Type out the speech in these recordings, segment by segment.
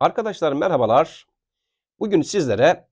Arkadaşlar merhabalar. Bugün sizlere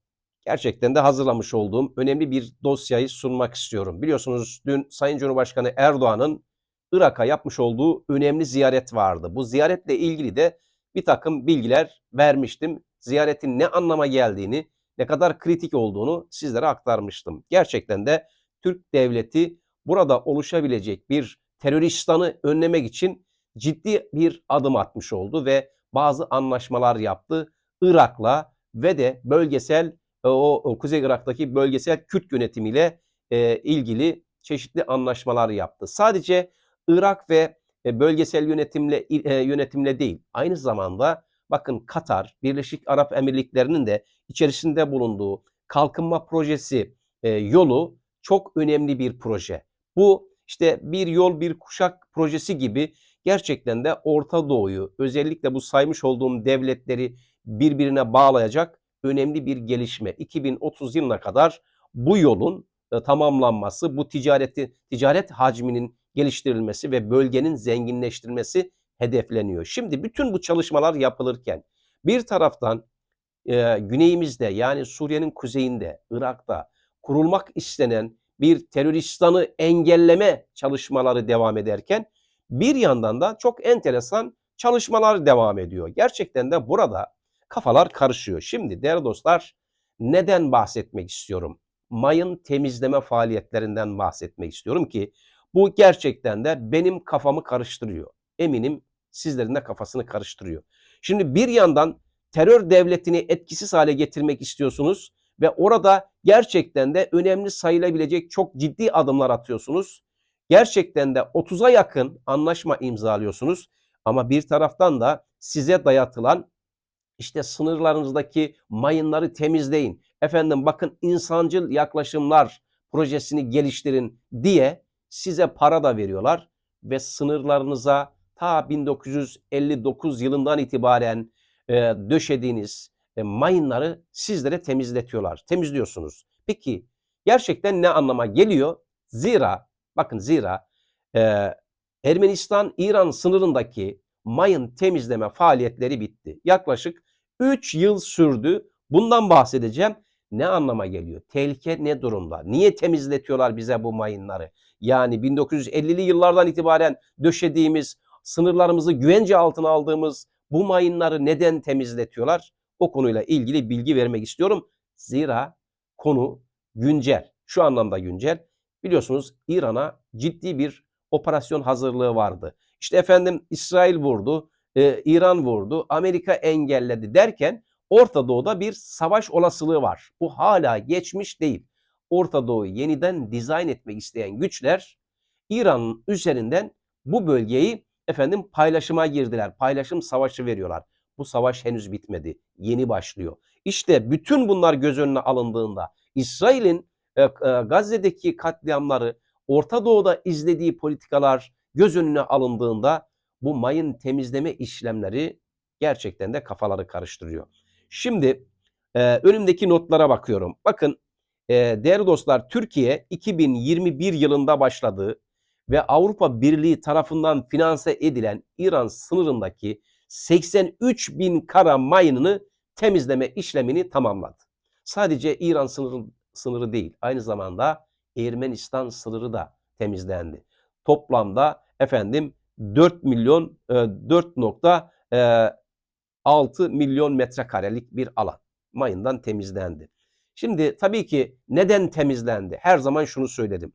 gerçekten de hazırlamış olduğum önemli bir dosyayı sunmak istiyorum. Biliyorsunuz dün Sayın Cumhurbaşkanı Erdoğan'ın Irak'a yapmış olduğu önemli ziyaret vardı. Bu ziyaretle ilgili de bir takım bilgiler vermiştim. Ziyaretin ne anlama geldiğini, ne kadar kritik olduğunu sizlere aktarmıştım. Gerçekten de Türk devleti burada oluşabilecek bir teröristanı önlemek için ciddi bir adım atmış oldu ve bazı anlaşmalar yaptı Irak'la ve de bölgesel e, o, o Kuzey Irak'taki bölgesel Kürt yönetimiyle e, ilgili çeşitli anlaşmalar yaptı. Sadece Irak ve e, bölgesel yönetimle e, yönetimle değil, aynı zamanda bakın Katar, Birleşik Arap Emirlikleri'nin de içerisinde bulunduğu kalkınma projesi e, yolu çok önemli bir proje. Bu işte bir yol bir kuşak projesi gibi gerçekten de Orta Doğu'yu özellikle bu saymış olduğum devletleri birbirine bağlayacak önemli bir gelişme. 2030 yılına kadar bu yolun e, tamamlanması, bu ticareti ticaret hacminin geliştirilmesi ve bölgenin zenginleştirilmesi hedefleniyor. Şimdi bütün bu çalışmalar yapılırken bir taraftan e, güneyimizde yani Suriye'nin kuzeyinde, Irak'ta kurulmak istenen bir teröristanı engelleme çalışmaları devam ederken bir yandan da çok enteresan çalışmalar devam ediyor. Gerçekten de burada kafalar karışıyor. Şimdi değerli dostlar neden bahsetmek istiyorum? Mayın temizleme faaliyetlerinden bahsetmek istiyorum ki bu gerçekten de benim kafamı karıştırıyor. Eminim sizlerin de kafasını karıştırıyor. Şimdi bir yandan terör devletini etkisiz hale getirmek istiyorsunuz ve orada gerçekten de önemli sayılabilecek çok ciddi adımlar atıyorsunuz. Gerçekten de 30'a yakın anlaşma imzalıyorsunuz ama bir taraftan da size dayatılan işte sınırlarınızdaki mayınları temizleyin. Efendim bakın insancıl yaklaşımlar projesini geliştirin diye size para da veriyorlar ve sınırlarınıza ta 1959 yılından itibaren e, döşediğiniz e, mayınları sizlere temizletiyorlar. Temizliyorsunuz. Peki gerçekten ne anlama geliyor? Zira bakın zira e, Ermenistan-İran sınırındaki mayın temizleme faaliyetleri bitti. Yaklaşık 3 yıl sürdü. Bundan bahsedeceğim. Ne anlama geliyor? Tehlike ne durumda? Niye temizletiyorlar bize bu mayınları? Yani 1950'li yıllardan itibaren döşediğimiz, sınırlarımızı güvence altına aldığımız bu mayınları neden temizletiyorlar? O konuyla ilgili bilgi vermek istiyorum. Zira konu güncel. Şu anlamda güncel. Biliyorsunuz İran'a ciddi bir operasyon hazırlığı vardı. İşte efendim İsrail vurdu, e, İran vurdu, Amerika engelledi derken Orta Doğu'da bir savaş olasılığı var. Bu hala geçmiş değil. Orta Doğu'yu yeniden dizayn etmek isteyen güçler İran'ın üzerinden bu bölgeyi efendim paylaşıma girdiler. Paylaşım savaşı veriyorlar. Bu savaş henüz bitmedi. Yeni başlıyor. İşte bütün bunlar göz önüne alındığında İsrail'in Gazze'deki katliamları, Orta Doğu'da izlediği politikalar göz önüne alındığında bu mayın temizleme işlemleri gerçekten de kafaları karıştırıyor. Şimdi e, önümdeki notlara bakıyorum. Bakın e, değerli dostlar Türkiye 2021 yılında başladığı ve Avrupa Birliği tarafından finanse edilen İran sınırındaki 83 bin kara mayınını temizleme işlemini tamamladı. Sadece İran sınırı, sınırı değil aynı zamanda Ermenistan sınırı da temizlendi. Toplamda efendim 4 milyon 4.6 e, milyon metrekarelik bir alan mayından temizlendi. Şimdi tabii ki neden temizlendi? Her zaman şunu söyledim.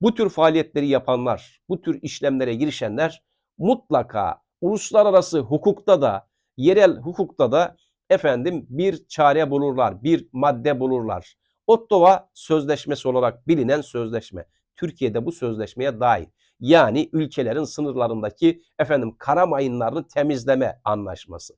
Bu tür faaliyetleri yapanlar, bu tür işlemlere girişenler mutlaka uluslararası hukukta da, yerel hukukta da efendim bir çare bulurlar, bir madde bulurlar. Ottawa Sözleşmesi olarak bilinen sözleşme. Türkiye'de bu sözleşmeye dahil. Yani ülkelerin sınırlarındaki efendim kara mayınlarını temizleme anlaşması.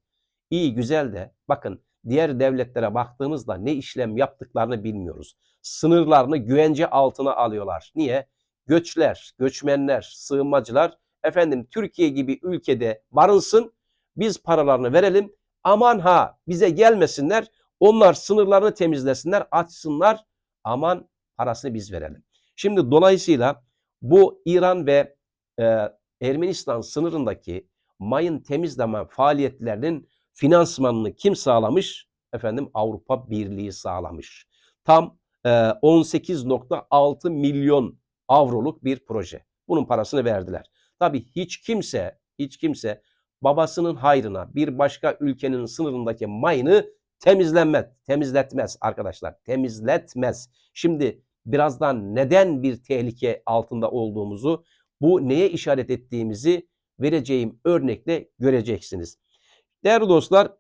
İyi güzel de bakın diğer devletlere baktığımızda ne işlem yaptıklarını bilmiyoruz. Sınırlarını güvence altına alıyorlar. Niye? Göçler, göçmenler, sığınmacılar efendim Türkiye gibi ülkede barınsın biz paralarını verelim aman ha bize gelmesinler onlar sınırlarını temizlesinler açsınlar aman parasını biz verelim. Şimdi dolayısıyla bu İran ve e, Ermenistan sınırındaki mayın temizleme faaliyetlerinin finansmanını kim sağlamış? Efendim Avrupa Birliği sağlamış. Tam e, 18.6 milyon avroluk bir proje. Bunun parasını verdiler. Tabii hiç kimse, hiç kimse babasının hayrına bir başka ülkenin sınırındaki mayını temizlenmez, temizletmez arkadaşlar. Temizletmez. Şimdi birazdan neden bir tehlike altında olduğumuzu, bu neye işaret ettiğimizi vereceğim örnekle göreceksiniz. Değerli dostlar,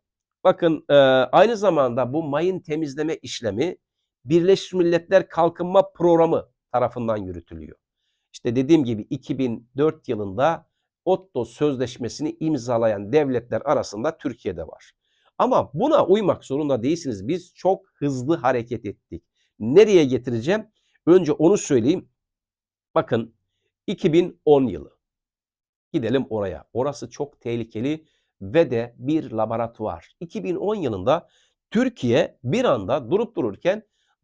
bakın e, aynı zamanda bu mayın temizleme işlemi Birleşmiş Milletler Kalkınma Programı tarafından yürütülüyor. İşte dediğim gibi 2004 yılında Otto Sözleşmesi'ni imzalayan devletler arasında Türkiye'de var. Ama buna uymak zorunda değilsiniz. Biz çok hızlı hareket ettik. Nereye getireceğim? Önce onu söyleyeyim. Bakın 2010 yılı. Gidelim oraya. Orası çok tehlikeli ve de bir laboratuvar. 2010 yılında Türkiye bir anda durup dururken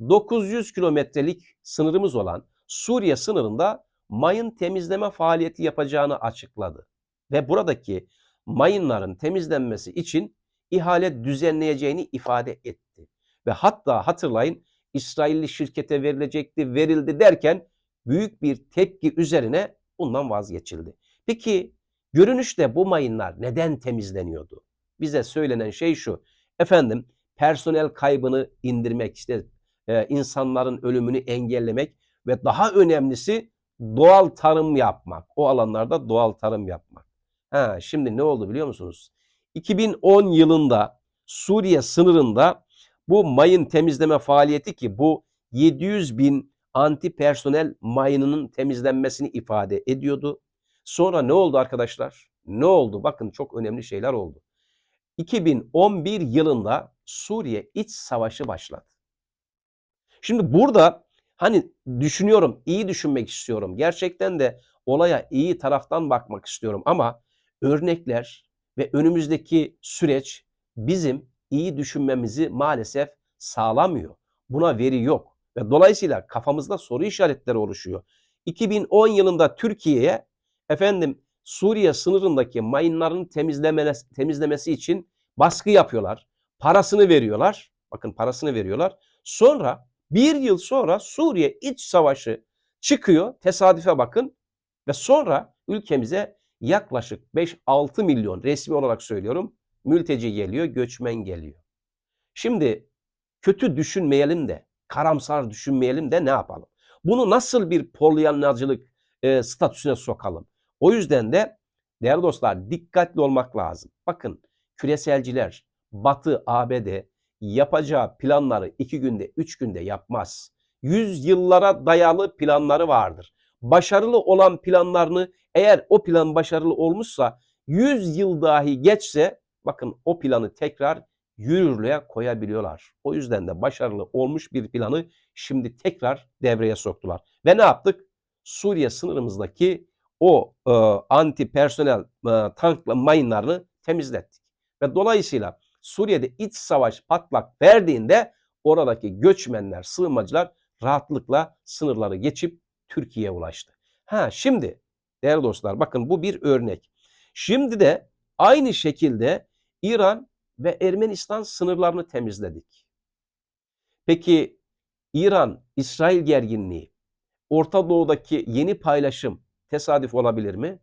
900 kilometrelik sınırımız olan Suriye sınırında mayın temizleme faaliyeti yapacağını açıkladı. Ve buradaki mayınların temizlenmesi için ihale düzenleyeceğini ifade etti. Ve hatta hatırlayın İsrailli şirkete verilecekti, verildi derken büyük bir tepki üzerine bundan vazgeçildi. Peki görünüşte bu mayınlar neden temizleniyordu? Bize söylenen şey şu. Efendim personel kaybını indirmek, işte e, insanların ölümünü engellemek ve daha önemlisi doğal tarım yapmak. O alanlarda doğal tarım yapmak. Ha, şimdi ne oldu biliyor musunuz? 2010 yılında Suriye sınırında bu mayın temizleme faaliyeti ki bu 700 bin anti personel mayınının temizlenmesini ifade ediyordu. Sonra ne oldu arkadaşlar? Ne oldu? Bakın çok önemli şeyler oldu. 2011 yılında Suriye iç savaşı başladı. Şimdi burada hani düşünüyorum, iyi düşünmek istiyorum. Gerçekten de olaya iyi taraftan bakmak istiyorum ama örnekler ve önümüzdeki süreç bizim iyi düşünmemizi maalesef sağlamıyor. Buna veri yok ve dolayısıyla kafamızda soru işaretleri oluşuyor. 2010 yılında Türkiye'ye efendim Suriye sınırındaki mayınların temizlemesi, temizlemesi için baskı yapıyorlar. Parasını veriyorlar. Bakın parasını veriyorlar. Sonra bir yıl sonra Suriye iç savaşı çıkıyor. Tesadüfe bakın. Ve sonra ülkemize yaklaşık 5-6 milyon resmi olarak söylüyorum mülteci geliyor, göçmen geliyor. Şimdi kötü düşünmeyelim de, karamsar düşünmeyelim de ne yapalım? Bunu nasıl bir polyanlacılık e, statüsüne sokalım? O yüzden de değerli dostlar dikkatli olmak lazım. Bakın küreselciler, Batı, ABD yapacağı planları iki günde, üç günde yapmaz. Yüz yıllara dayalı planları vardır. Başarılı olan planlarını eğer o plan başarılı olmuşsa 100 yıl dahi geçse bakın o planı tekrar yürürlüğe koyabiliyorlar. O yüzden de başarılı olmuş bir planı şimdi tekrar devreye soktular. Ve ne yaptık? Suriye sınırımızdaki o e, anti personel e, tankla mayınlarını temizlettik. Ve dolayısıyla Suriye'de iç savaş patlak verdiğinde oradaki göçmenler, sığınmacılar rahatlıkla sınırları geçip Türkiye'ye ulaştı. Ha şimdi değerli dostlar bakın bu bir örnek. Şimdi de aynı şekilde İran ve Ermenistan sınırlarını temizledik. Peki İran, İsrail gerginliği, Orta Doğu'daki yeni paylaşım tesadüf olabilir mi?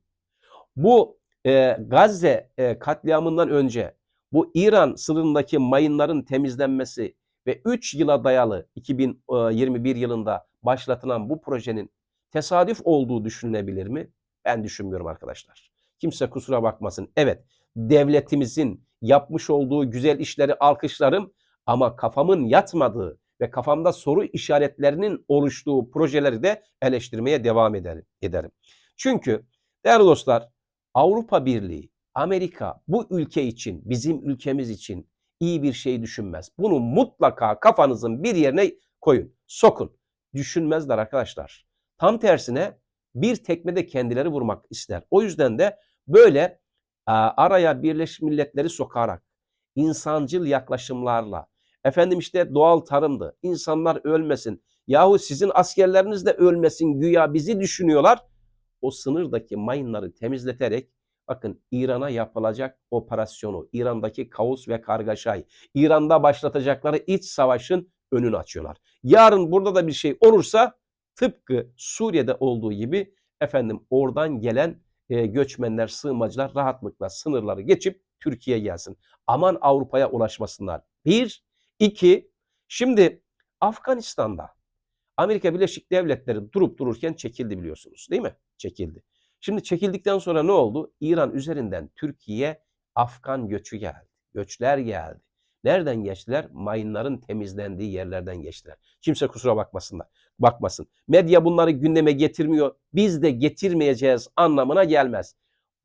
Bu e, Gazze e, katliamından önce bu İran sınırındaki mayınların temizlenmesi ve 3 yıla dayalı 2021 yılında başlatılan bu projenin tesadüf olduğu düşünülebilir mi? Ben düşünmüyorum arkadaşlar. Kimse kusura bakmasın. Evet devletimizin yapmış olduğu güzel işleri alkışlarım ama kafamın yatmadığı ve kafamda soru işaretlerinin oluştuğu projeleri de eleştirmeye devam ederim. Çünkü değerli dostlar Avrupa Birliği, Amerika bu ülke için, bizim ülkemiz için iyi bir şey düşünmez. Bunu mutlaka kafanızın bir yerine koyun, sokun. Düşünmezler arkadaşlar. Tam tersine bir tekmede kendileri vurmak ister. O yüzden de böyle araya Birleşmiş Milletleri sokarak, insancıl yaklaşımlarla, efendim işte doğal tarımdı, insanlar ölmesin, yahu sizin askerleriniz de ölmesin güya bizi düşünüyorlar. O sınırdaki mayınları temizleterek Bakın İran'a yapılacak operasyonu, İran'daki kaos ve kargaşayı, İran'da başlatacakları iç savaşın önünü açıyorlar. Yarın burada da bir şey olursa tıpkı Suriye'de olduğu gibi efendim oradan gelen e, göçmenler, sığınmacılar rahatlıkla sınırları geçip Türkiye'ye gelsin. Aman Avrupa'ya ulaşmasınlar. Bir, iki, şimdi Afganistan'da Amerika Birleşik Devletleri durup dururken çekildi biliyorsunuz değil mi? Çekildi. Şimdi çekildikten sonra ne oldu? İran üzerinden Türkiye Afgan göçü geldi. Göçler geldi. Nereden geçtiler? Mayınların temizlendiği yerlerden geçtiler. Kimse kusura bakmasınlar. Bakmasın. Medya bunları gündeme getirmiyor. Biz de getirmeyeceğiz anlamına gelmez.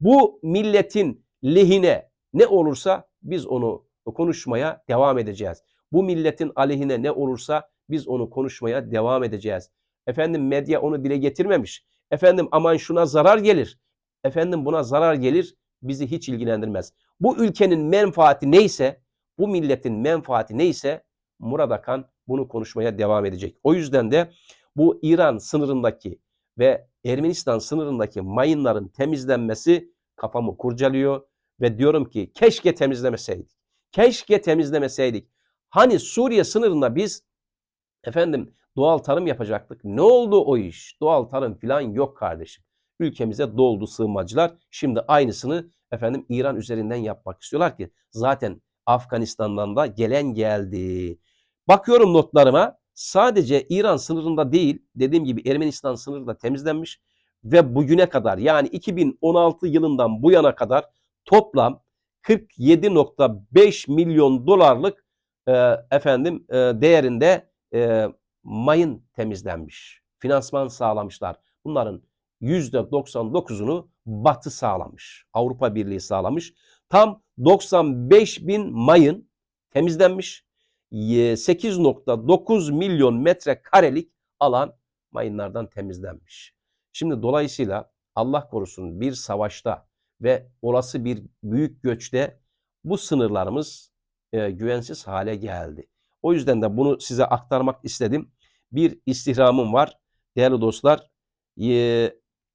Bu milletin lehine ne olursa biz onu konuşmaya devam edeceğiz. Bu milletin aleyhine ne olursa biz onu konuşmaya devam edeceğiz. Efendim medya onu dile getirmemiş. Efendim aman şuna zarar gelir. Efendim buna zarar gelir bizi hiç ilgilendirmez. Bu ülkenin menfaati neyse, bu milletin menfaati neyse Murat Akan bunu konuşmaya devam edecek. O yüzden de bu İran sınırındaki ve Ermenistan sınırındaki mayınların temizlenmesi kafamı kurcalıyor ve diyorum ki keşke temizlemeseydik. Keşke temizlemeseydik. Hani Suriye sınırında biz efendim doğal tarım yapacaktık. Ne oldu o iş? Doğal tarım falan yok kardeşim. Ülkemize doldu sığınmacılar. Şimdi aynısını efendim İran üzerinden yapmak istiyorlar ki zaten Afganistan'dan da gelen geldi. Bakıyorum notlarıma sadece İran sınırında değil dediğim gibi Ermenistan sınırı da temizlenmiş ve bugüne kadar yani 2016 yılından bu yana kadar toplam 47.5 milyon dolarlık e, efendim e, değerinde e, mayın temizlenmiş. Finansman sağlamışlar. Bunların %99'unu Batı sağlamış. Avrupa Birliği sağlamış. Tam 95 bin mayın temizlenmiş. 8.9 milyon metrekarelik alan mayınlardan temizlenmiş. Şimdi dolayısıyla Allah korusun bir savaşta ve olası bir büyük göçte bu sınırlarımız e, güvensiz hale geldi. O yüzden de bunu size aktarmak istedim. Bir istihramım var değerli dostlar. E,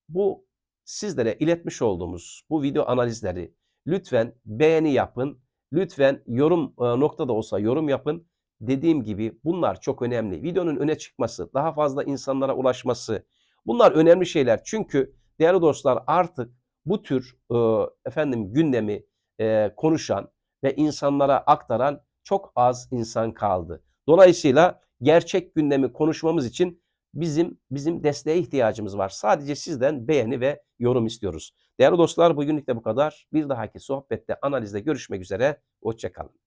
bu sizlere iletmiş olduğumuz bu video analizleri lütfen beğeni yapın. Lütfen yorum e, noktada olsa yorum yapın. Dediğim gibi bunlar çok önemli. Videonun öne çıkması, daha fazla insanlara ulaşması bunlar önemli şeyler. Çünkü değerli dostlar artık bu tür e, efendim gündemi e, konuşan ve insanlara aktaran çok az insan kaldı. Dolayısıyla gerçek gündemi konuşmamız için bizim bizim desteğe ihtiyacımız var. Sadece sizden beğeni ve yorum istiyoruz. Değerli dostlar bugünlük de bu kadar. Bir dahaki sohbette analizde görüşmek üzere. Hoşçakalın.